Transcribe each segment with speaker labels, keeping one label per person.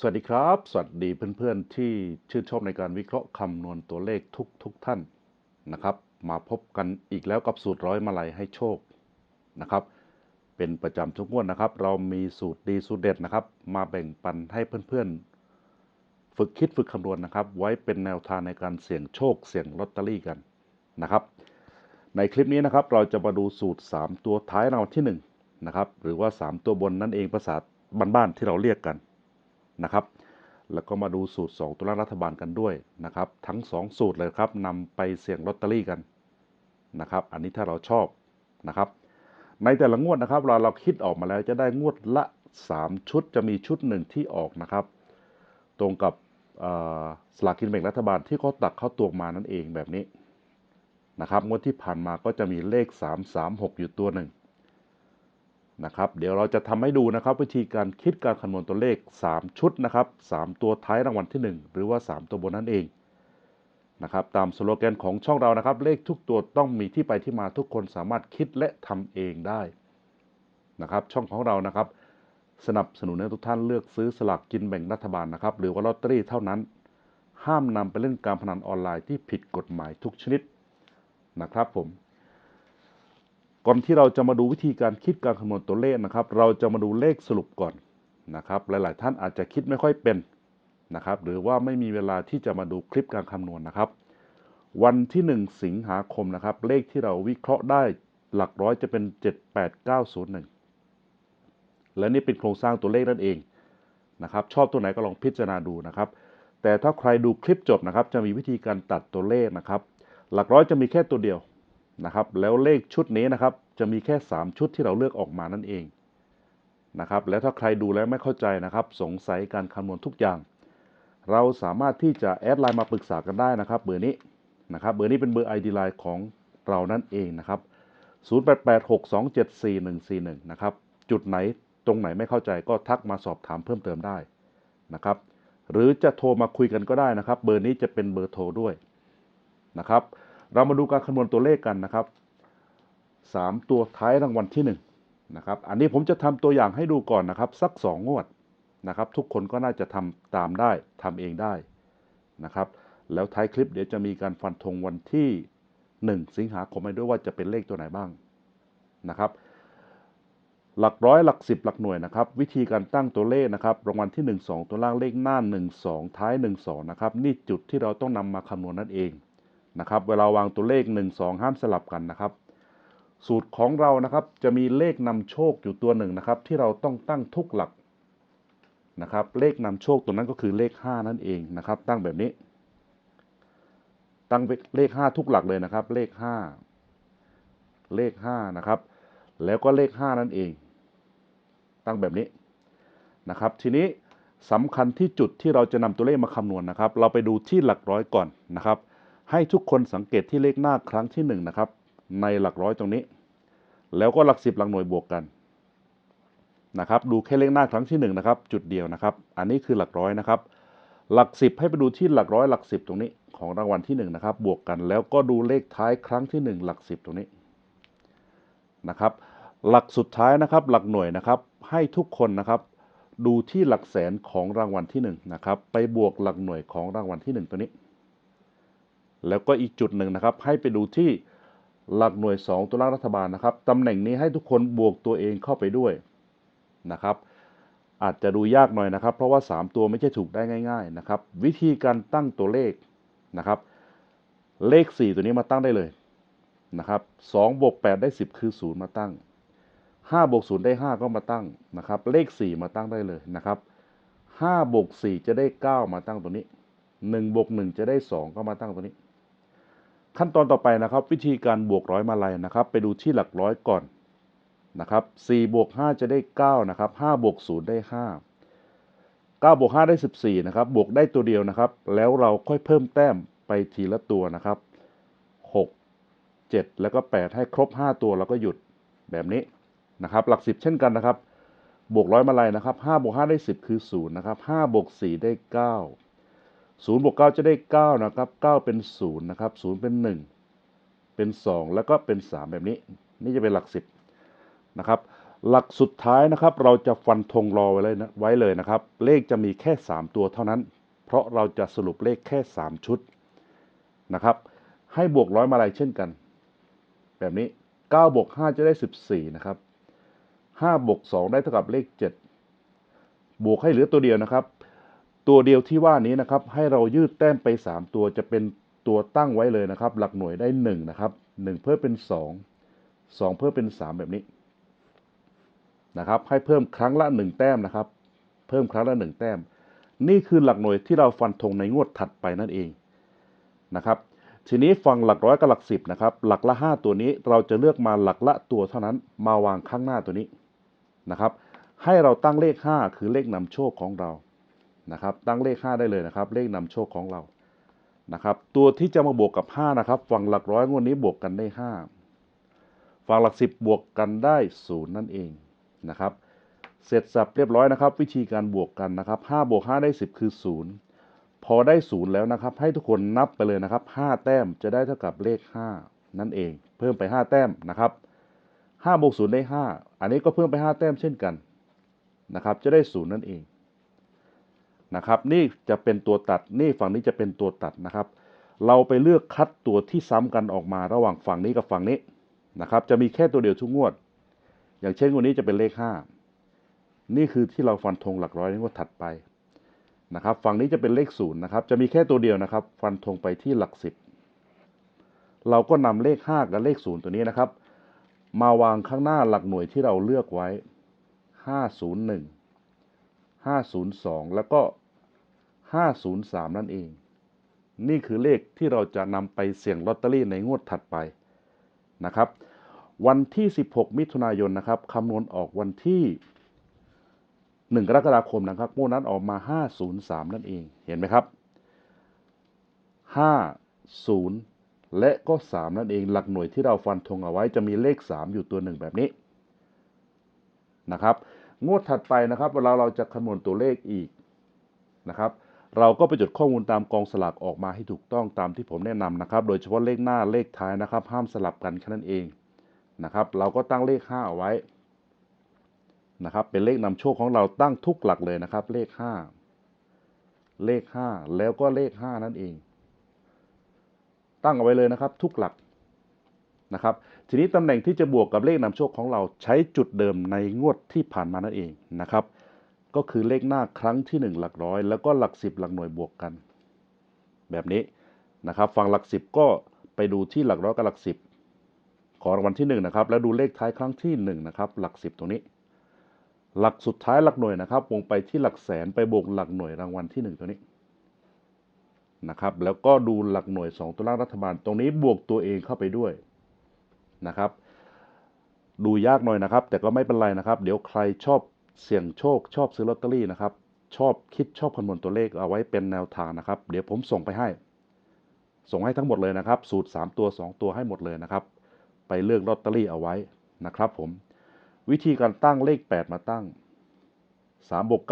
Speaker 1: สวัสดีครับ สวัสดีเพื่อนๆ ที่ชื่นชอบในการวิเคราะห์คำนวณตัวเลขทุกทุกๆท่านนะครับ มาพบกันอีกแล้วกับสูตรร้อยมาลัยให้โชคนะครับ เป็นประจำทุกงวดนะครับ เรามีสูตรดีสูตรเด็ดนะครับ มาแบ่งปันให้เพื่อนๆ ฝึกคิดฝึกคำนวณนะครับ ไว้เป็นแนวทางในการเสี่ยงโชค เสี่ยงลอตเตอรี่กันนะครับ ในคลิปนี้นะครับเราจะมาดูสูตร 3 ตัวท้ายรางวัลที่1นะครับหรือว่า 3 ตัวบนนั่นเองภาษาบ้านๆที่เราเรียกกัน นะครับ แล้วก็มาดูสูตร 2 ตัวล่ารัฐบาลกันด้วยนะครับ ทั้ง 2 สูตรเลยครับนำไปเสี่ยงลอตเตอรี่กันนะครับ อันนี้ถ้าเราชอบนะครับ ในแต่ละงวดนะครับ เราเราคิดออกมาแล้วจะได้งวดละ 3 ชุดจะมีชุดหนึ่งที่ออกนะครับ ตรงกับสลากกินแบ่งรัฐบาลที่เขาตักเข้าตัวมานั่นเองแบบนี้นะครับงวดที่ผ่านมาก็จะมีเลข 3 3 6 อยู่ตัวหนึ่ง นะครับเดี๋ยวเราจะทำให้ดูนะครับวิธีการคิดการคำนวณตัวเลข 3 ชุดนะครับ3ตัวท้ายรางวัลที่ 1 หรือว่า 3 ตัวบนนั่นเองนะครับตามสโลแกนของช่องเรานะครับ เลขทุกตัวต้องมีที่ไปที่มาทุกคนสามารถคิดและทำเองได้นะครับช่องของเรานะครับ สนับสนุนให้ทุกท่านเลือกซื้อสลากกินแบ่งรัฐบาลนะครับ หรือว่าลอตเตอรี่เท่านั้น ห้ามนำไปเล่นการพนันออนไลน์ที่ผิดกฎหมายทุกชนิดนะครับผม ก่อนที่เราจะมาดูวิธีการคิดการคำนวณตัวเลขนะครับ เราจะมาดูเลขสรุปก่อนนะครับ หลาย ๆ ท่านอาจจะคิดไม่ค่อยเป็นนะครับ หรือว่าไม่มีเวลาที่จะมาดูคลิปการคำนวณนะครับ วันที่ 1 สิงหาคมนะครับ เลขที่เราวิเคราะห์ได้หลักร้อยจะเป็น 78901 และนี่เป็นโครงสร้างตัวเลขนั่นเองนะครับ ชอบตัวไหนก็ลองพิจารณาดูนะครับ แต่ถ้าใครดูคลิปจบนะครับ จะมีวิธีการตัดตัวเลขนะครับ หลักร้อยจะมีแค่ตัวเดียว นะครับ แล้วเลขชุดนี้นะครับ จะมีแค่ 3 ชุดที่เราเลือกออกมานั่นเองนะครับ แล้วถ้าใครดูแล้วไม่เข้าใจนะครับ สงสัยการคำนวณทุกอย่าง เราสามารถที่จะแอดไลน์มาปรึกษากันได้นะครับ เบอร์นี้นะครับ เบอร์นี้เป็นเบอร์ ID ไลน์ของเรานั่นเองนะครับ 0886274141 นะครับ จุดไหนตรงไหนไม่เข้าใจก็ทักมาสอบถามเพิ่มเติมได้นะครับ หรือจะโทรมาคุยกันก็ได้นะครับ เบอร์นี้จะเป็นเบอร์โทรด้วยนะครับ เรามาดูการคำนวณตัวเลขกันนะครับ 3 ตัวท้ายรางวัลที่1นะครับอันนี้ผมจะทำตัวอย่างให้ดูก่อนนะครับสัก 2 งวดนะครับ ทุกคนก็น่าจะทำตามได้ทำเองได้นะครับ แล้วท้ายคลิปเดี๋ยวจะมีการฟันธงวันที่ 1 สิงหาคมให้ด้วยว่าจะเป็นเลขตัวไหนบ้างนะครับหลักร้อยหลักสิบหลักหน่วยนะครับ วิธีการตั้งตัวเลขนะครับรางวัลที่ 1 2 ตัวล่างเลขหน้า 1 2 ท้าย 1 2 นะครับ นี่จุดที่เราต้องนำมาคำนวณนั่นเอง นะครับ เวลาวางตัวเลข 1 2 ห้ามสลับกันนะครับ สูตรของเรานะครับจะมีเลขนำโชคอยู่ตัวหนึ่งนะครับ ที่เราต้องตั้งทุกหลักนะครับ เลขนำโชคตัวนั้นก็คือเลข 5 นั่นเองนะครับ ตั้งแบบนี้ ตั้งเลข 5 ทุกหลักเลยนะครับ เลข 5 เลข 5 นะครับ แล้วก็เลข 5 นั่นเอง ตั้งแบบนี้นะครับ ทีนี้สำคัญที่จุดที่เราจะนำตัวเลขมาคำนวณนะครับ เราไปดูที่หลักร้อยก่อนนะครับ ให้ทุกคนสังเกตที่เลขหน้าครั้งที่1นงนะครับ ในหลักร้อยตรงนี้ แล้วก็หลักสิบหลักหน่วยบวกกันนะครับ ดูแค่เลขหน้าครั้งที่1นงนะครับ จุดเดียวนะครับ อันนี้คือหลักร้อยนะครับ หลักสิบให้ไปดูที่หลักร้อยหลักสิบตรงนี้ของรางวัลที่1นงนะครับ บวกกันแล้วก็ดูเลขท้ายครั้งที่ 1 หลักสิบตรงนี้นะครับ หลักสุดท้ายนะครับ หลักหน่วยนะครับ ให้ทุกคนนะครับ ดูที่หลักแสนของรางวัลที่1นะครับ ไปบวกหลักหน่วยของรางวัลที่ 1 ตัวนี้ แล้วก็อีกจุดหนึ่งนะครับ ให้ไปดูที่หลักหน่วย 2 ตัวล่างรัฐบาลนะครับตำแหน่งนี้ให้ทุกคนบวกตัวเองเข้าไปด้วยนะครับ อาจจะดูยากหน่อยนะครับ เพราะว่า 3 ตัวไม่ใช่ถูกได้ง่าย ๆนะครับ วิธีการตั้งตัวเลขนะครับ เลข 4 ตัวนี้มาตั้งได้เลยนะครับ2บวก8ได้ 10 คือ 0 มาตั้ง5บวก0ได้ 5 ก็มาตั้งนะครับ เลข 4 มาตั้งได้เลยนะครับ5บวก4จะได้ 9 มาตั้งตัวนี้1บวก1จะได้ 2 ก็มาตั้งตัวนี้ ขั้นตอนต่อไปนะครับ วิธีการบวกร้อยมาลัยนะครับ ไปดูที่หลักร้อยก่อนนะครับ4บวก5จะได้9นะครับ5บวก0ได้ 5 9บวก5ได้ 14นะครับบวกได้ตัวเดียวนะครับ แล้วเราค่อยเพิ่มแต้มไปทีละตัวนะครับ 6 7 แล้วก็ 8 ให้ครบ 5 ตัวแล้วก็หยุดแบบนี้นะครับ หลัก 10 เช่นกันนะครับ บวกร้อยมาลัยนะครับ5บวก5ได้ 10 คือ0นะครับ5บวก4ได้ 9 0บวก9จะได้ 9 นะครับ 9 เป็น 0 นะครับ 0 เป็น 1 เป็น 2 แล้วก็เป็น 3 แบบนี้ นี่จะเป็นหลัก 10 นะครับ หลักสุดท้ายนะครับ เราจะฟันธงรอไว้เลยนะไว้เลยนะครับ เลขจะมีแค่ 3 ตัวเท่านั้น เพราะเราจะสรุปเลขแค่ 3 ชุดนะครับ ให้บวกร้อยมาลัยเช่นกัน แบบนี้ 9 บวก 5 จะได้ 14 นะครับ 5 บวก 2 ได้เท่ากับเลข 7 บวกให้เหลือตัวเดียวนะครับ ตัวเดียวที่ว่านี้นะครับ ให้เรายืดแต้มไป 3 ตัวจะเป็นตัวตั้งไว้เลยนะครับ หลักหน่วยได้ 1 นะครับ 1 เพิ่มเป็น 2 2 เพิ่มเป็น 3 แบบนี้นะครับ ให้เพิ่มครั้งละ 1 แต้มนะครับ เพิ่มครั้งละ 1 แต้ม นี่คือหลักหน่วยที่เราฟันธงในงวดถัดไปนั่นเองนะครับทีนี้ฟังหลักร้อยกับหลักสิบนะครับ หลักละ 5 ตัวนี้เราจะเลือกมาหลักละตัวเท่านั้นมาวางข้างหน้าตัวนี้นะครับ ให้เราตั้งเลข 5 คือเลขนำโชคของเรา นะครับ ตั้งเลข 5 ได้เลยนะครับ เลขนำโชคของเรานะครับ ตัวที่จะมาบวกกับ 5 นะครับ ฝั่งหลักร้อยงวดนี้บวกกันได้ 5 ฝั่งหลัก 10 บวกกันได้0นั่นเองนะครับ เสร็จสับเรียบร้อยนะครับ วิธีการบวกกันนะครับ5บวก5ได้ 10 คือ 0 พอได้ 0 แล้วนะครับ ให้ทุกคนนับไปเลยนะครับ 5 แต้มจะได้เท่ากับเลข 5 นั่นเอง เพิ่มไป 5 แต้มนะครับ5บวก0ได้ 5 อันนี้ก็เพิ่มไป 5 แต้มเช่นกันนะครับ จะได้ 0 นั่นเอง นะครับนี่จะเป็นตัวตัดนี่ฝั่งนี้จะเป็นตัวตัดนะครับ เราไปเลือกคัดตัวที่ซ้ำกันออกมาระหว่างฝั่งนี้กับฝั่งนี้นะครับ จะมีแค่ตัวเดียวทุกงวด อย่างเช่นวดนี้จะเป็นเลข 5 นี่คือที่เราฟันธงหลักร้อยในงวดถัดไปนะครับ ฝั่งนี้จะเป็นเลขศูนย์นะครับ จะมีแค่ตัวเดียวนะครับ ฟันธงไปที่หลักสิบเราก็นำเลข 5 กับเลขศูนย์ตัวนี้นะครับ มาวางข้างหน้าหลักหน่วยที่เราเลือกไว้ 501 502 แล้วก็ 503 นั่นเอง นี่คือเลขที่เราจะนำไปเสี่ยงลอตเตอรี่ในงวดถัดไปนะครับ วันที่ 16 มิถุนายนนะครับคำนวณออกวันที่ 1 กรกฎาคมนะครับงวดนั้นออกมา 503 นั่นเอง เห็นไหมครับ 50 และก็ 3 นั่นเอง หลักหน่วยที่เราฟันธงเอาไว้จะมีเลข 3 อยู่ตัวหนึ่งแบบนี้นะครับ งวดถัดไปนะครับ เวลาเราจะคำนวณตัวเลขอีกนะครับ เราก็ไปจดข้อมูลตามกองสลากออกมาให้ถูกต้องตามที่ผมแนะนำนะครับ โดยเฉพาะเลขหน้าเลขท้ายนะครับ ห้ามสลับกันแค่นั้นเองนะครับ เราก็ตั้งเลข5เอาไว้นะครับ เป็นเลขนำโชคของเราตั้งทุกหลักเลยนะครับ เลข 5 เลข 5 แล้วก็เลข 5 นั่นเอง ตั้งเอาไว้เลยนะครับ ทุกหลัก นะครับทีนี้ตำแหน่งที่จะบวกกับเลขนำโชคของเราใช้จุดเดิมในงวดที่ผ่านมานั่นเองนะครับ ก็คือเลขหน้าครั้งที่ 1 หลักร้อย แล้วก็หลัก 10 หลักหน่วยบวกกัน แบบนี้นะครับฝั่งหลัก 10 ก็ไปดูที่หลักร้อยกับหลัก 10 ขอรางวัลที่1นะครับแล้วดูเลขท้ายครั้งที่1นะครับหลัก 10 ตรงนี้ หลักสุดท้ายหลักหน่วยนะครับ วงไปที่หลักแสนไปบวกหลักหน่วยรางวัลที่ 1 ตัวนี้นะครับแล้วก็ดูหลักหน่วย 2 ตัวล่างรัฐบาลตรงนี้บวกตัวเองเข้าไปด้วย นะครับ ดูยากหน่อยนะครับ แต่ก็ไม่เป็นไรนะครับ เดี๋ยวใครชอบเสี่ยงโชค ชอบซื้อลอตเตอรี่นะครับ ชอบคิดชอบคำนวณตัวเลขเอาไว้เป็นแนวทางนะครับ เดี๋ยวผมส่งไปให้ ส่งให้ทั้งหมดเลยนะครับ สูตร 3 ตัว 2 ตัวให้หมดเลยนะครับ ไปเลือกลอตเตอรี่เอาไว้นะครับผม วิธีการตั้งเลข 8 มาตั้ง3บวก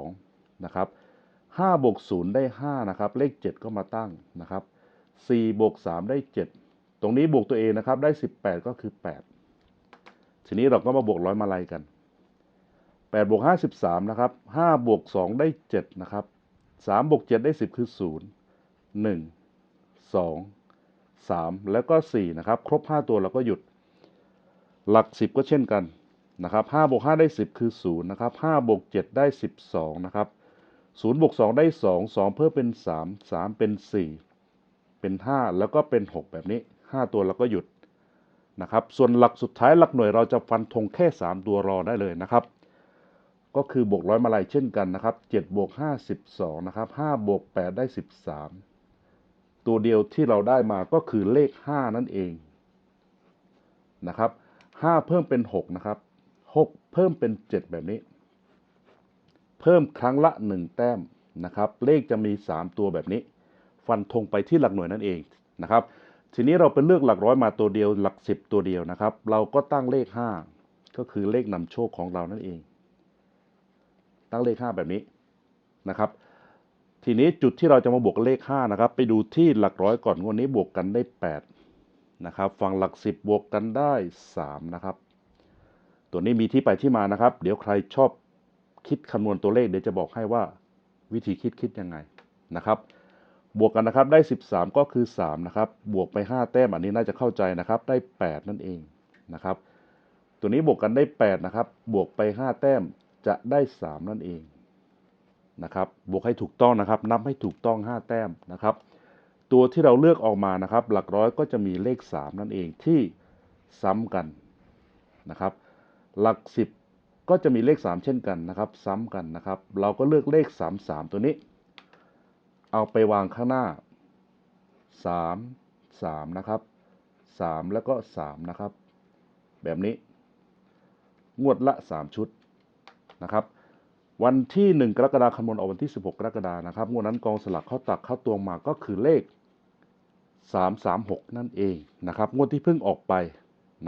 Speaker 1: 92นะครับ5บวก0ได้ 5 นะครับ เลข 7 ก็มาตั้งนะครับ4บวก3ได้ 7 ตรงนี้บวกตัวเองนะครับได้ 18 ก็คือ 8 ทีนี้เราก็มาบวกร้อยมาลัยกัน8บวก5 13นะครับ5บวก2ได้7นะครับ3บวก7ได้ 10 คือ 0 1 2 3 แล้วก็4นะครับครบ 5 ตัวเราก็หยุด หลัก 10 ก็เช่นกันนะครับ5บวก5ได้ 10 คือ0นะครับ5บวก7ได้ 12นะครับ0บวก2ได้ 2 2 เพิ่มเป็น 3 3 เป็น 4 เป็น 5 แล้วก็เป็น 6 แบบนี้ 5 ตัวเราก็หยุดนะครับ ส่วนหลักสุดท้ายหลักหน่วยเราจะฟันธงแค่ 3 ตัวรอได้เลยนะครับ ก็คือบวกร้อยมาลัยเช่นกันนะครับ7บวก5 12นะครับ5บวก8ได้ 13 ตัวเดียวที่เราได้มาก็คือเลข 5 นั่นเองนะครับ5เพิ่มเป็น 6 นะครับ 6 เพิ่มเป็น 7 แบบนี้ เพิ่มครั้งละ 1 แต้มนะครับ เลขจะมี 3 ตัวแบบนี้ ฟันธงไปที่หลักหน่วยนั่นเองนะครับ ทีนี้เราไปเลือกหลักร้อยมาตัวเดียวหลัก10ตัวเดียวนะครับ เราก็ตั้งเลข5ก็คือเลขนำโชคของเรานั่นเอง ตั้งเลข5แบบนี้นะครับ ทีนี้จุดที่เราจะมาบวกเลข5นะครับ ไปดูที่หลักร้อยก่อนวดนี้บวกกันได้8นะครับ ฝั่งหลัก10บบวกกันได้3นะครับ ตัวนี้มีที่ไปที่มานะครับ เดี๋ยวใครชอบคิดคำนวณตัวเลขเดี๋ยวจะบอกให้ว่าวิธีคิดคิดยังไงนะครับ บวกกันนะครับได้ 13 ก็คือ 3 นะครับ บวกไป 5 แต้มอันนี้น่าจะเข้าใจนะครับ ได้ 8 นั่นเองนะครับ ตัวนี้บวกกันได้ 8 นะครับ บวกไป 5 แต้มจะได้ 3 นั่นเองนะครับ บวกให้ถูกต้องนะครับ นับให้ถูกต้อง 5 แต้มนะครับ ตัวที่เราเลือกออกมานะครับ หลักร้อยก็จะมีเลข 3 นั่นเองที่ซ้ำกันนะครับ หลัก 10 ก็จะมีเลข 3 เช่นกันนะครับ ซ้ำกันนะครับ เราก็เลือกเลข 3 3 ตัวนี้ เอาไปวางข้างหน้า 3 3 นะครับ 3 แล้วก็ 3 นะครับ แบบนี้ งวดละ 3 ชุดนะครับ วันที่ 1 กรกฎาคมคำนวณออกวันที่ 16 กรกฎานะครับ งวดนั้นกองสลากเข้าตักเข้าตวงมาก็คือเลข 336 นั่นเองนะครับ งวดที่เพิ่งออกไป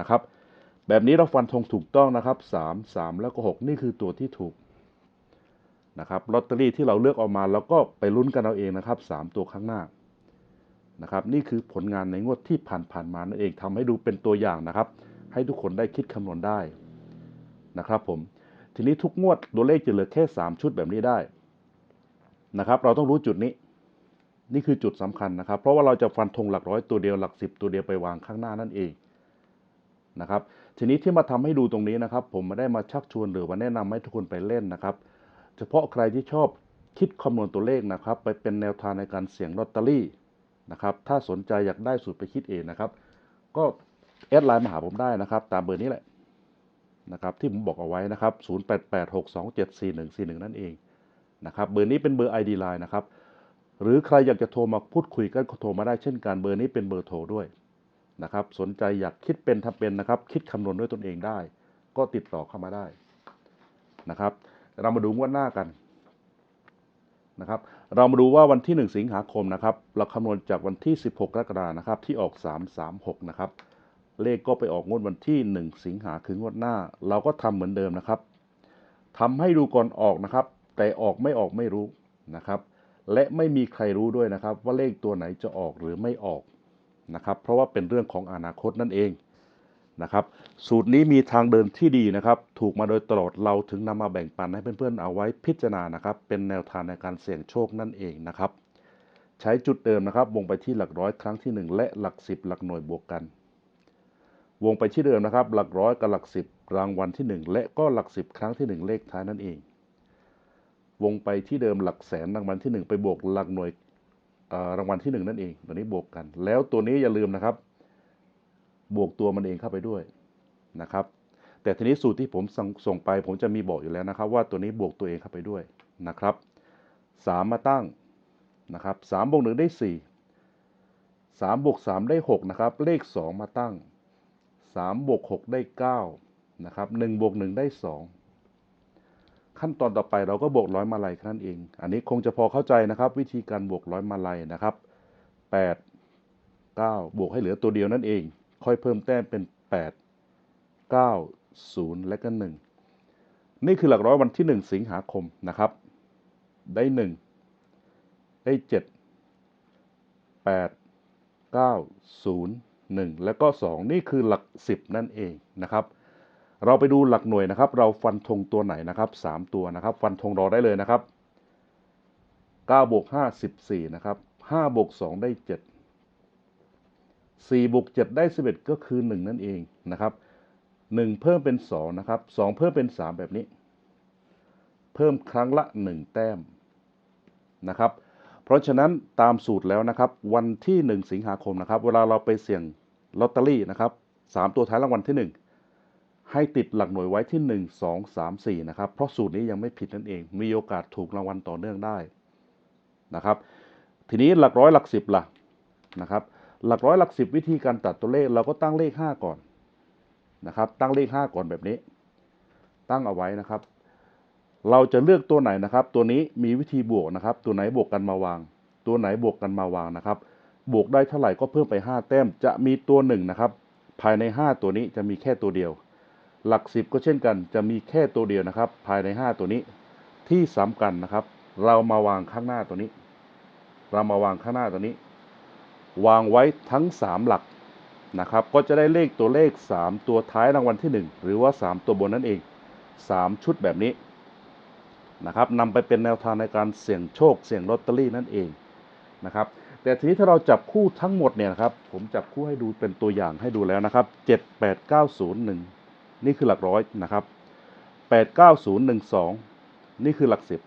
Speaker 1: นะครับ แบบนี้เราฟันธงถูกต้องนะครับ 3 3 แล้วก็ 6 นี่คือตัวที่ถูก นะครับลอตเตอรี่ที่เราเลือกออกมาเราก็ไปลุ้นกันเอาเองนะครับ 3 ตัวข้างหน้านะครับ นี่คือผลงานในงวดที่ผ่านๆมานั่นเองทำให้ดูเป็นตัวอย่างนะครับ ให้ทุกคนได้คิดคำนวณได้นะครับ ผมทีนี้ทุกงวดตัวเลขจะเหลือแค่ 3 ชุดแบบนี้ได้นะครับ เราต้องรู้จุดนี้ นี่คือจุดสำคัญนะครับ เพราะว่าเราจะฟันธงหลักร้อยตัวเดียวหลักสิบตัวเดียวไปวางข้างหน้านั่นเองนะครับทีนี้ที่มาทำให้ดูตรงนี้นะครับ ผมไม่ได้มาชักชวนหรือว่าแนะนำให้ทุกคนไปเล่นนะครับ เฉพาะใครที่ชอบคิดคำนวณตัวเลขนะครับ ไปเป็นแนวทางในการเสี่ยงลอตเตอรี่นะครับ ถ้าสนใจอยากได้สูตรไปคิดเองนะครับ ก็แอดไลน์มาหาผมได้นะครับ ตามเบอร์นี้แหละนะครับ ที่ผมบอกเอาไว้นะครับ 0886274141 นั่นเองนะครับเบอร์นี้เป็นเบอร์ ID Line นะครับ หรือใครอยากจะโทรมาพูดคุยกันก็โทรมาได้เช่นกันเบอร์นี้เป็นเบอร์โทรด้วยนะครับ สนใจอยากคิดเป็นทำเป็นนะครับ คิดคำนวณด้วยตนเองได้ ก็ติดต่อเข้ามาได้นะครับ เรามาดูงวดหน้ากันนะครับ เรามาดูว่าวันที่ 1 สิงหาคมนะครับ เราคำนวณจากวันที่ 16 กรกฎานะครับที่ออก 336 นะครับ เลขก็ไปออกงวดวันที่ 1 สิงหาคืองวดหน้า เราก็ทำเหมือนเดิมนะครับทำให้ดูก่อนออกนะครับ แต่ออกไม่ออกไม่รู้นะครับ และไม่มีใครรู้ด้วยนะครับ ว่าเลขตัวไหนจะออกหรือไม่ออกนะครับ เพราะว่าเป็นเรื่องของอนาคตนั่นเอง นะครับ สูตรนี้มีทางเดินที่ดีนะครับ ถูกมาโดยตลอดเราถึงนำมาแบ่งปันให้เพื่อนๆเอาไว้พิจารณานะครับ เป็นแนวทางในการเสี่ยงโชคนั่นเองนะครับ ใช้จุดเดิมนะครับวงไปที่หลักร้อยครั้งที่ 1 และหลัก 10 หลักหน่วยบวกกัน วงไปที่เดิมนะครับ หลักร้อยกับหลัก 10 รางวัลที่ 1 และก็หลัก 10 ครั้งที่ 1 เลขท้ายนั่นเอง วงไปที่เดิมหลักแสนรางวัลที่ 1 ไปบวกหลักหน่วยรางวัลที่ 1 นั่นเองตัวนี้บวกกัน แล้วตัวนี้อย่าลืมนะครับ บวกตัวมันเองเข้าไปด้วยนะครับ แต่ทีนี้สูตรที่ผมส่งสงไป ผมจะมีบอกอยู่แล้วนะครับ ว่าตัวนี้บวกตัวเองเข้าไปด้วยนะครับสามมาตั้งนะครับสามบวกหนึ่งได้สี่สามบวกสามได้หกนะครับ เลขสองมาตั้งสามบวกหกได้เก้านะครับหนึ่งบวกหนึ่งได้สองขั้นตอนต่อไปเราก็บวกร้อยมาลัยแค่นั้นเอง อันนี้คงจะพอเข้าใจนะครับ วิธีการบวกร้อยมาลัยนะครับแปดเก้าบวกให้เหลือตัวเดียวนั่นเอง ค่อยเพิ่มแต้มเป็นแปด9 0 และก็ 1 นี่คือหลักร้อยวันที่ 1 สิงหาคมนะครับ ได้ 1 ได้ 7 8 9 0 1 แล้วก็ 2 นี่คือหลัก 10 นั่นเองนะครับ เราไปดูหลักหน่วยนะครับ เราฟันธงตัวไหนนะครับ 3 ตัวนะครับ ฟันธงรอได้เลยนะครับ9บวก5 14 นะครับ5บวก2ได้ 7 4บวก7ได้ 11 ก็คือ 1 นั่นเองนะครับ 1 เพิ่มเป็น 2 นะครับ 2 เพิ่มเป็น 3 แบบนี้ เพิ่มครั้งละ 1 แต้มนะครับ เพราะฉะนั้นตามสูตรแล้วนะครับ วันที่ 1 สิงหาคมนะครับ เวลาเราไปเสี่ยงลอตเตอรี่นะครับ 3 ตัวท้ายรางวัลที่ 1ให้ติดหลักหน่วยไว้ที่ 1 2 3 4 นะครับ เพราะสูตรนี้ยังไม่ผิดนั่นเอง มีโอกาสถูกรางวัลต่อเนื่องได้นะครับ ทีนี้หลักร้อยหลักสิบล่ะนะครับ หลักร้อยหลักสิบวิธีการตัดตัวเลขเราก็ตั้งเลข 5 ก่อนนะครับ ตั้งเลข 5 ก่อนแบบนี้ ตั้งเอาไว้นะครับ เราจะเลือกตัวไหนนะครับ ตัวนี้มีวิธีบวกนะครับ ตัวไหนบวกกันมาวาง ตัวไหนบวกกันมาวางนะครับ บวกได้เท่าไหร่ก็เพิ่มไป 5 แต้มจะมีตัวหนึ่งนะครับภายใน 5 ตัวนี้จะมีแค่ตัวเดียว หลัก 10 ก็เช่นกันจะมีแค่ตัวเดียวนะครับ ภายใน 5 ตัวนี้ที่สำคัญนะครับ เรามาวางข้างหน้าตัวนี้ เรามาวางข้างหน้าตัวนี้ วางไว้ทั้ง 3 หลักนะครับ ก็จะได้เลขตัวเลข 3 ตัวท้ายรางวัลที่ 1 หรือว่า 3 ตัวบนนั่นเอง 3 ชุดแบบนี้นะครับนำไปเป็นแนวทางในการเสี่ยงโชค เสี่ยงลอตเตอรี่นั่นเองนะครับ แต่ทีนี้ถ้าเราจับคู่ทั้งหมดเนี่ยนะครับ ผมจับคู่ให้ดูเป็นตัวอย่างให้ดูแล้วนะครับ 7 8 9 0 1 นี่คือหลักร้อยนะครับ 8 9 0 1 2 นี่คือหลักสิบ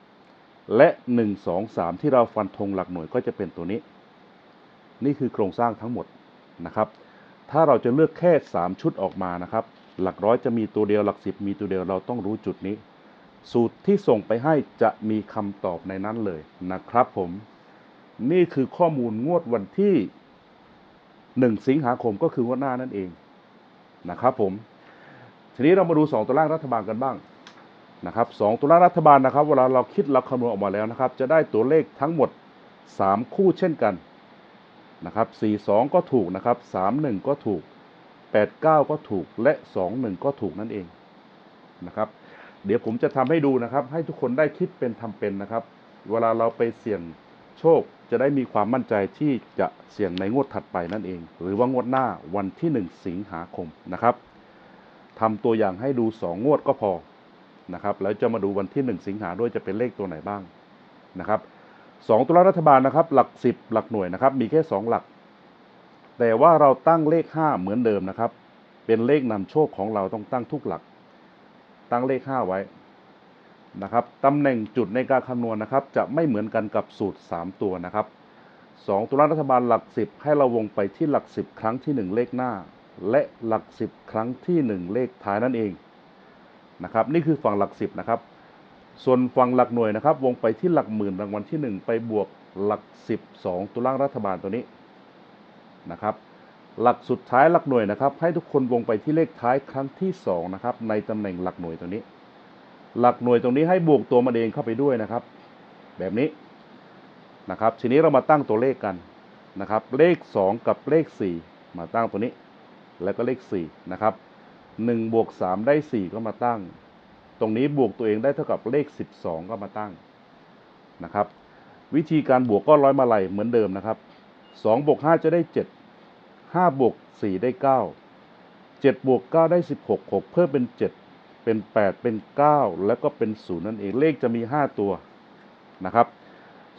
Speaker 1: และ 1 2 3 ที่เราฟันธงหลักหน่วยก็จะเป็นตัวนี้ นี่คือโครงสร้างทั้งหมดนะครับ ถ้าเราจะเลือกแค่ 3 ชุดออกมานะครับ หลักร้อยจะมีตัวเดียวหลักสิบมีตัวเดียวเราต้องรู้จุดนี้ สูตรที่ส่งไปให้จะมีคำตอบในนั้นเลยนะครับผม นี่คือข้อมูลงวดวันที่ 1 สิงหาคมก็คืองวดหน้านั่นเองนะครับผม ทีนี้เรามาดู 2 ตัวล่างรัฐบาลกันบ้างนะครับสองตัวล่างรัฐบาลนะครับ เวลาเราคิดเราคำนวณออกมาแล้วนะครับ จะได้ตัวเลขทั้งหมด 3 คู่เช่นกัน นะครับ42 ก็ถูกนะครับ 31 ก็ถูก 89 ก็ถูกและ 21 ก็ถูกนั่นเองนะครับ เดี๋ยวผมจะทำให้ดูนะครับ ให้ทุกคนได้คิดเป็นทำเป็นนะครับ เวลาเราไปเสี่ยงโชคจะได้มีความมั่นใจที่จะเสี่ยงในงวดถัดไปนั่นเอง หรือว่างวดหน้าวันที่ 1 สิงหาคมนะครับทำตัวอย่างให้ดู 2 งวดก็พอนะครับ แล้วจะมาดูวันที่ 1 สิงหาด้วยจะเป็นเลขตัวไหนบ้างนะครับ สองตัวรัฐบาลนะครับ หลัก 10 หลักหน่วยนะครับ มีแค่ 2 หลัก แต่ว่าเราตั้งเลข 5 เหมือนเดิมนะครับ เป็นเลขนำโชคของเราต้องตั้งทุกหลัก ตั้งเลข 5 ไว้นะครับตำแหน่งจุดในการคำนวณนะครับ จะไม่เหมือนกันกับสูตร 3 ตัวนะครับสองตัวรัฐบาลหลัก 10 ให้เราวงไปที่หลัก 10 ครั้งที่ 1 เลขหน้า และหลัก 10 ครั้งที่ 1 เลขท้ายนั่นเองนะครับ นี่คือฝั่งหลัก 10 นะครับ ส่วนฝั่งหลักหน่วยนะครับ วงไปที่หลักหมื่นรางวัลที่ 1 ไปบวกหลัก 10 2ตัวล่างรัฐบาลตัวนี้นะครับ หลักสุดท้ายหลักหน่วยนะครับ ให้ทุกคนวงไปที่เลขท้ายครั้งที่2นะครับในตำแหน่งหลักหน่วยตัวนี้ หลักหน่วยตรงนี้ให้บวกตัวมันเองเข้าไปด้วยนะครับ แบบนี้นะครับ ทีนี้เรามาตั้งตัวเลขกันนะครับ เลข 2 กับเลข 4 มาตั้งตัวนี้ แล้วก็เลข4นะครับ1บวก3ได้ 4 ก็มาตั้ง ตรงนี้บวกตัวเองได้เท่ากับเลข 12 ก็มาตั้งนะครับ วิธีการบวกก็ร้อยมาลัยเหมือนเดิมนะครับ2บวก5จะได้ 7 5บวก4ได้ 9 7บวก9ได้ 16 6 เพิ่มเป็น 7 เป็น 8 เป็น 9 แล้วก็เป็น 0 นั่นเองเลขจะมี 5 ตัวนะครับ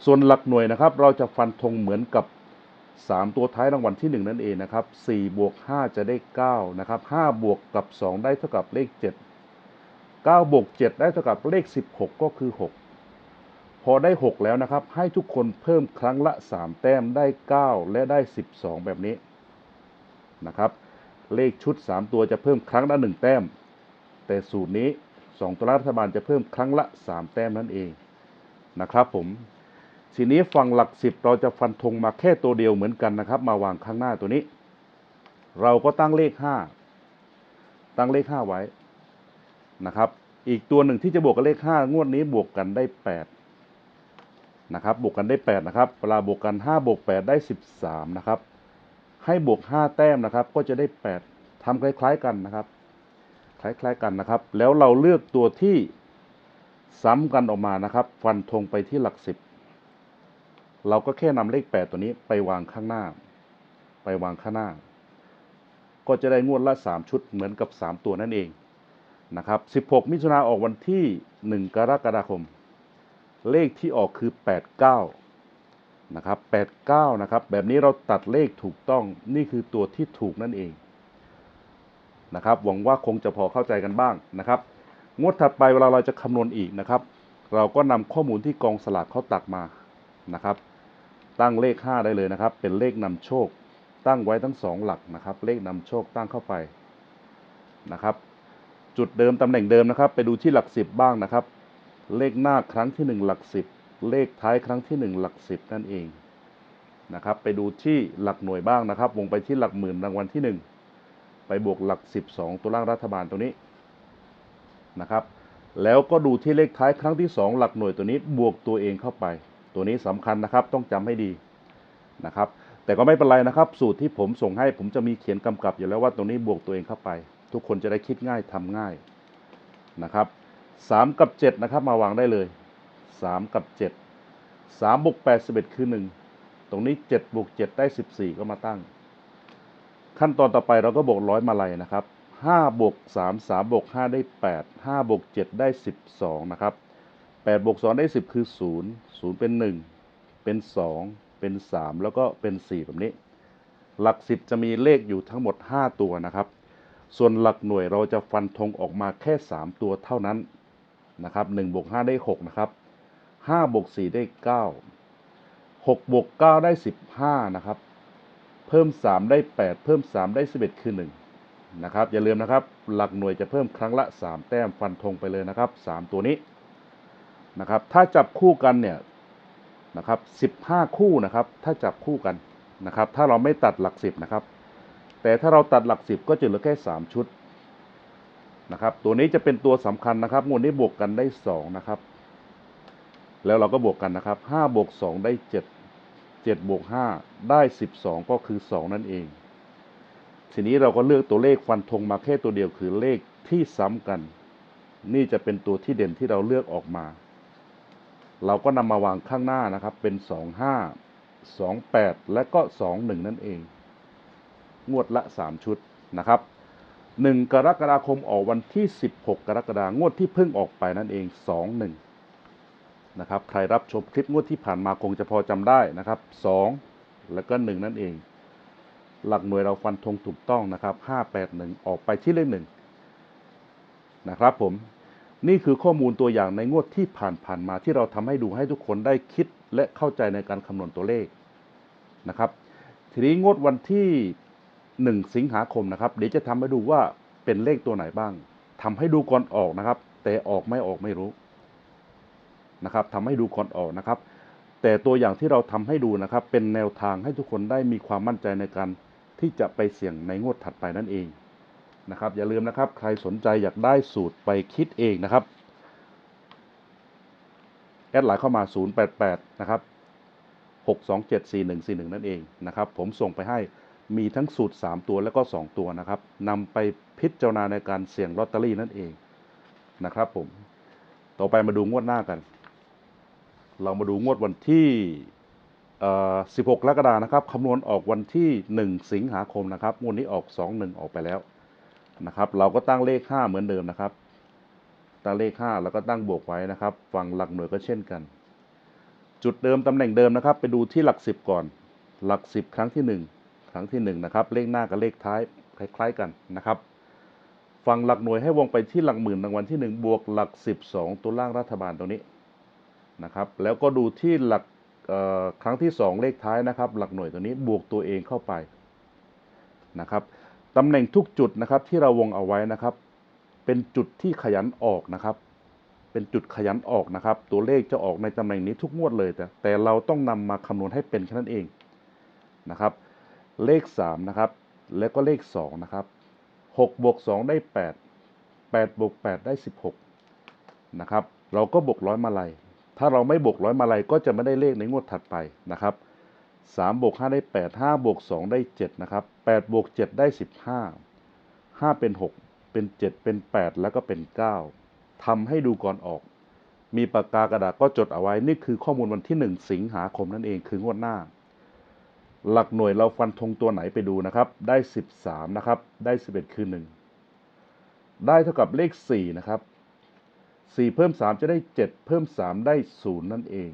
Speaker 1: ส่วนหลักหน่วยนะครับ เราจะฟันธงเหมือนกับ 3 ตัวท้ายรางวัลที่ 1 นั่นเองนะครับ4บวก5จะได้ 9 นะครับ5บวกกับ 2 ได้เท่ากับเลข 7 9บวก7ได้เท่ากับเลข 16 ก็คือ 6 พอได้ 6 แล้วนะครับ ให้ทุกคนเพิ่มครั้งละ 3 แต้มได้ 9 และได้ 12 แบบนี้นะครับ เลขชุด 3 ตัวจะเพิ่มครั้งละ 1 แต้ม แต่สูตรนี้ 2 ตัวรัฐบาลจะเพิ่มครั้งละ 3 แต้มนั่นเองนะครับผมทีนี้ฝั่งหลัก 10 เราจะฟันธงมาแค่ตัวเดียวเหมือนกันนะครับ มาวางข้างหน้าตัวนี้ เราก็ตั้งเลข 5 ตั้งเลข 5 ไว้ นะครับ อีกตัวหนึ่งที่จะบวกกับเลข 5 งวดนี้บวกกันได้ 8 นะครับ บวกกันได้ 8 นะครับ เวลาบวกกัน 5 บวก 8 ได้ 13 นะครับ ให้บวก 5 แต้มนะครับ ก็จะได้ 8ทำคล้าย ๆกันนะครับ คล้าย ๆกันนะครับ แล้วเราเลือกตัวที่ซ้ำกันออกมานะครับ ฟันธงไปที่หลัก 10 เราก็แค่นำเลข 8 ตัวนี้ไปวางข้างหน้า ไปวางข้างหน้า ก็จะได้งวดละ 3 ชุดเหมือนกับ 3 ตัวนั่นเอง นะครับ 16 มิถุนาออกวันที่ 1 กรกฎาคม เลขที่ออกคือ 89 นะครับ 89 นะครับ แบบนี้เราตัดเลขถูกต้อง นี่คือตัวที่ถูกนั่นเอง นะครับ หวังว่าคงจะพอเข้าใจกันบ้างนะครับ งวดถัดไปเวลาเราจะคำนวณอีกนะครับ เราก็นำข้อมูลที่กองสลากเขาตักมา นะครับ ตั้งเลข 5 ได้เลยนะครับ เป็นเลขนำโชค ตั้งไว้ทั้ง 2 หลักนะครับ เลขนำโชคตั้งเข้าไป นะครับ จุดเดิมตำแหน่งเดิมนะครับ ไปดูที่หลัก10บ้างนะครับ เลขหน้าครั้งที่ 1 หลัก10เลขท้ายครั้งที่ 1 หลัก10นั่นเองนะครับ ไปดูที่หลักหน่วยบ้างนะครับ วงไปที่หลักหมื่นรางวัลที่ 1 ไปบวกหลัก 12 ตัวล่างรัฐบาลตัวนี้นะครับ แล้วก็ดูที่เลขท้ายครั้งที่ 2 หลักหน่วยตัวนี้บวกตัวเองเข้าไป ตัวนี้สำคัญนะครับ ต้องจำให้ดีนะครับ แต่ก็ไม่เป็นไรนะครับ สูตรที่ผมส่งให้ผมจะมีเขียนกำกับอยู่แล้วว่าตัวนี้บวกตัวเองเข้าไป ทุกคนจะได้คิดง่ายทำง่ายนะครับสามกับเจ็ดนะครับมาวางได้เลยสามกับเจ็ดสามบวกแปดสิบเอ็ดคือหนึ่งตรงนี้เจ็ดบวกเจ็ดได้สิบสี่ก็มาตั้ง ขั้นตอนต่อไปเราก็บวกร้อยมาลัยนะครับห้าบวกสามสามบวกห้าได้แปดห้าบวกเจ็ดได้สิบสองนะครับแปดบวกสองได้สิบคือศูนย์ศูนย์เป็นหนึ่งเป็นสองเป็นสามแล้วก็เป็นสี่แบบนี้ หลักสิบจะมีเลขอยู่ทั้งหมดห้าตัวนะครับ ส่วนหลักหน่วยเราจะฟันธงออกมาแค่สามตัวเท่านั้นนะครับหนึ่งบวกห้าได้หกนะครับห้าบวกสี่ได้เก้าหกบวกเก้าได้สิบห้านะครับ เพิ่ม 3 ได้ 8 เพิ่ม 3 ได้ 11 คือ 1 นะครับ อย่าลืมนะครับ หลักหน่วยจะเพิ่มครั้งละ 3 แต้มฟันธงไปเลยนะครับ 3 ตัวนี้นะครับ ถ้าจับคู่กันเนี่ยนะครับ 15 คู่นะครับ ถ้าจับคู่กันนะครับ ถ้าเราไม่ตัดหลัก 10 นะครับ แต่ถ้าเราตัดหลัก 10 ก็จะเหลือแค่ 3 ชุดนะครับตัวนี้จะเป็นตัวสำคัญนะครับงวดนี้บวกกันได้ 2 นะครับ แล้วเราก็บวกกันนะครับ5บวก2ได้ 7 7บวก5ได้ 12 ก็คือ 2 นั่นเอง ทีนี้เราก็เลือกตัวเลขฟันธงมาแค่ตัวเดียวคือเลขที่ซ้ำกัน นี่จะเป็นตัวที่เด่นที่เราเลือกออกมา เราก็นำมาวางข้างหน้านะครับเป็น 25 28 และก็ 21 นั่นเอง งวดละ 3 ชุดนะครับ 1 กรกฎาคมออกวันที่ 16 กรกฎาคมงวดที่เพิ่งออกไปนั่นเอง 21 นะครับ ใครรับชมคลิปงวดที่ผ่านมาคงจะพอจำได้นะครับ 2 แล้วก็ 1 นั่นเอง หลักหน่วยเราฟันธงถูกต้องนะครับ 581 ออกไปที่เลขหนึ่งนะครับผมนี่คือข้อมูลตัวอย่างในงวดที่ผ่านผ่านมาที่เราทำให้ดูให้ทุกคนได้คิดและเข้าใจในการคำนวณตัวเลขนะครับ ทีนี้งวดวันที่ 1 สิงหาคมนะครับ เดี๋ยวจะทำให้ดูว่าเป็นเลขตัวไหนบ้างทำให้ดูก่อนออกนะครับ แต่ออกไม่ออกไม่รู้นะครับทำให้ดูก่อนออกนะครับ แต่ตัวอย่างที่เราทำให้ดูนะครับ เป็นแนวทางให้ทุกคนได้มีความมั่นใจในการที่จะไปเสี่ยงในงวดถัดไปนั่นเองนะครับ อย่าลืมนะครับ ใครสนใจอยากได้สูตรไปคิดเองนะครับแอดไลน์เข้ามา 088 นะครับ 6274141 นั่นเองนะครับ ผมส่งไปให้ มีทั้งสูตร 3 ตัวแล้วก็ 2 ตัวนะครับนำไปพิจารณาในการเสี่ยงลอตเตอรี่นั่นเองนะครับผม ต่อไปมาดูงวดหน้ากัน เรามาดูงวดวันที่ 16กรกฎาคมนะครับคำนวณออกวันที่ 1 สิงหาคมนะครับงวดนี้ออก 21 ออกไปแล้วนะครับ เราก็ตั้งเลข 5 เหมือนเดิมนะครับ ตั้งเลข 5 แล้วก็ตั้งบวกไว้นะครับฝั่งหลักหน่วยก็เช่นกัน จุดเดิมตำแหน่งเดิมนะครับ ไปดูที่หลัก 10 ก่อน หลัก 10 ครั้งที่ 1 ครั้งที่1นะครับ เลขหน้ากับเลขท้ายคล้าย ๆกันนะครับ ฝั่งหลักหน่วยให้วงไปที่หลักหมื่นรางวัลที่ 1 บวกหลัก 12 ตัวล่างรัฐบาลตรงนี้นะครับ แล้วก็ดูที่หลักครั้งที่ 2 เลขท้ายนะครับ หลักหน่วยตัวนี้บวกตัวเองเข้าไปนะครับตำแหน่งทุกจุดนะครับที่เราวงเอาไว้นะครับ เป็นจุดที่ขยันออกนะครับ เป็นจุดขยันออกนะครับ ตัวเลขจะออกในตำแหน่งนี้ทุกงวดเลย แต่แต่เราต้องนำมาคำนวณให้เป็นแค่นั้นเองนะครับ เลข 3 นะครับ แล้วก็เลข 2 นะครับ6บวก2ได้ 8 8บวก8ได้ 16 นะครับ เราก็บวกร้อยมาลัย ถ้าเราไม่บวกร้อยมาลัยก็จะไม่ได้เลขในงวดถัดไปนะครับ3บวก5ได้ 8 5บวก2ได้ 7 นะครับ8บวก7ได้ 15 5 เป็น 6 เป็น 7 เป็น 8 แล้วก็เป็น 9ทำให้ดูก่อนออก มีปากกากระดาษก็จดเอาไว้ นี่คือข้อมูลวันที่ 1 สิงหาคมนั่นเองคืองวดหน้า หลักหน่วยเราฟันธงตัวไหนไปดูนะครับ ได้ 13 นะครับ ได้ 11 คือ 1 ได้เท่ากับเลข 4 นะครับ 4 เพิ่ม 3 จะได้ 7 เพิ่ม 3 ได้ 0 นั่นเอง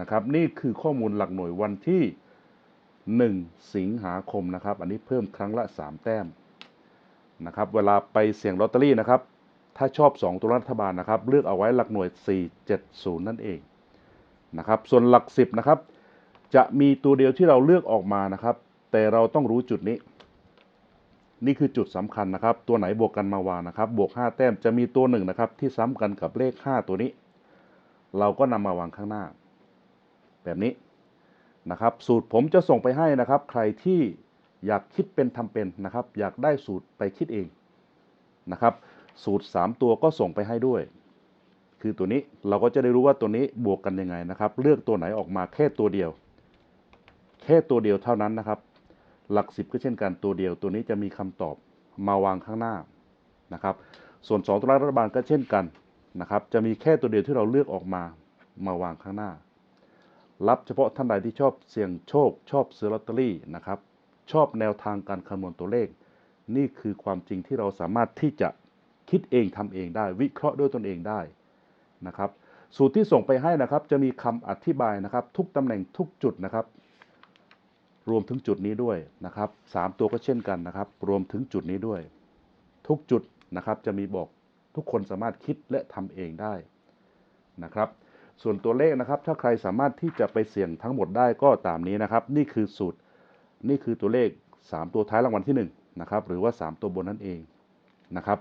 Speaker 1: นะครับ นี่คือข้อมูลหลักหน่วยวันที่ 1 สิงหาคมนะครับ อันนี้เพิ่มครั้งละ 3 แต้มนะครับ เวลาไปเสี่ยงลอตเตอรี่นะครับ ถ้าชอบ 2 ตัวรัฐบาลนะครับ เลือกเอาไว้หลักหน่วย 470 นั่นเองนะครับ ส่วนหลัก 10 นะครับ จะมีตัวเดียวที่เราเลือกออกมานะครับ แต่เราต้องรู้จุดนี้ นี่คือจุดสำคัญนะครับ ตัวไหนบวกกันมาวางนะครับ บวก 5 แต้มจะมีตัวหนึ่งนะครับ ที่ซ้ำกันกับเลข 5 ตัวนี้ เราก็นำมาวางข้างหน้า แบบนี้นะครับ สูตรผมจะส่งไปให้นะครับ ใครที่อยากคิดเป็นทำเป็นนะครับ อยากได้สูตรไปคิดเองนะครับ สูตร 3 ตัวก็ส่งไปให้ด้วย คือตัวนี้เราก็จะได้รู้ว่าตัวนี้บวกกันยังไงนะครับ เลือกตัวไหนออกมาแค่ตัวเดียว แค่ตัวเดียวเท่านั้นนะครับ หลักสิบก็เช่นกันตัวเดียว ตัวนี้จะมีคำตอบมาวางข้างหน้านะครับ ส่วน2ตัวรัฐบาลก็เช่นกันนะครับ จะมีแค่ตัวเดียวที่เราเลือกออกมามาวางข้างหน้า รับเฉพาะท่านใดที่ชอบเสี่ยงโชค ชอบซื้อลอตเตอรี่นะครับ ชอบแนวทางการคำนวณตัวเลข นี่คือความจริงที่เราสามารถที่จะคิดเองทำเองได้ วิเคราะห์ด้วยตนเองได้นะครับ สูตรที่ส่งไปให้นะครับ จะมีคำอธิบายนะครับ ทุกตำแหน่งทุกจุดนะครับ รวมถึงจุดนี้ด้วยนะครับสามตัวก็เช่นกันนะครับ รวมถึงจุดนี้ด้วย ทุกจุดนะครับจะมีบอกทุกคนสามารถคิดและทำเองได้นะครับ ส่วนตัวเลขนะครับ ถ้าใครสามารถที่จะไปเสี่ยงทั้งหมดได้ก็ตามนี้นะครับ นี่คือสูตรนี่คือตัวเลข 3 ตัวท้ายรางวัลที่1นะครับหรือว่า 3 ตัวบนนั่นเองนะครับ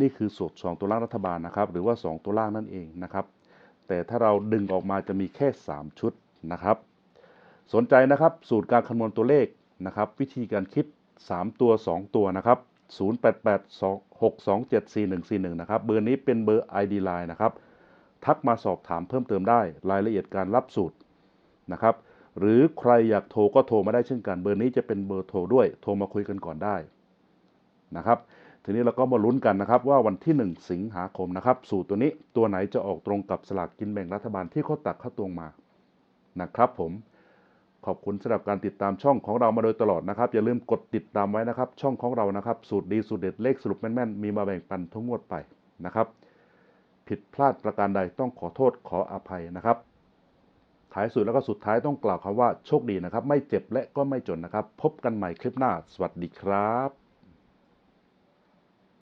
Speaker 1: นี่คือสูตร 2 ตัวล่างรัฐบาลนะครับ หรือว่า 2 ตัวล่างนั่นเองนะครับ แต่ถ้าเราดึงออกมาจะมีแค่ 3 ชุดนะครับ สนใจนะครับสูตรการคำนวณตัวเลขนะครับวิธีการคิด 3 ตัว 2 ตัวนะครับ0886274141นะครับเบอร์นี้เป็นเบอร์ ID Line นะครับทักมาสอบถามเพิ่มเติมได้รายละเอียดการรับสูตรนะครับหรือใครอยากโทรก็โทรมาได้เช่นกัน เบอร์นี้จะเป็นเบอร์โทรด้วย โทรมาคุยกันก่อนได้นะครับทีนี้เราก็มาลุ้นกันนะครับว่าวันที่ 1 สิงหาคมนะครับสูตรตัวนี้ตัวไหนจะออกตรงกับสลากกินแบ่งรัฐบาลที่เขาตักเข้าตวงมานะครับผม ขอบคุณสำหรับการติดตามช่องของเรามาโดยตลอดนะครับ อย่าลืมกดติดตามไว้นะครับ ช่องของเรานะครับ สูตรดีสูตรเด็ดเลขสรุปแม่นๆ มีมาแบ่งปันทุกงวดไปนะครับ ผิดพลาดประการใดต้องขอโทษขออภัยนะครับท้ายสุดแล้วก็สุดท้ายต้องกล่าวคำว่าโชคดีนะครับ ไม่เจ็บและก็ไม่จนนะครับ พบกันใหม่คลิปหน้า สวัสดีครับ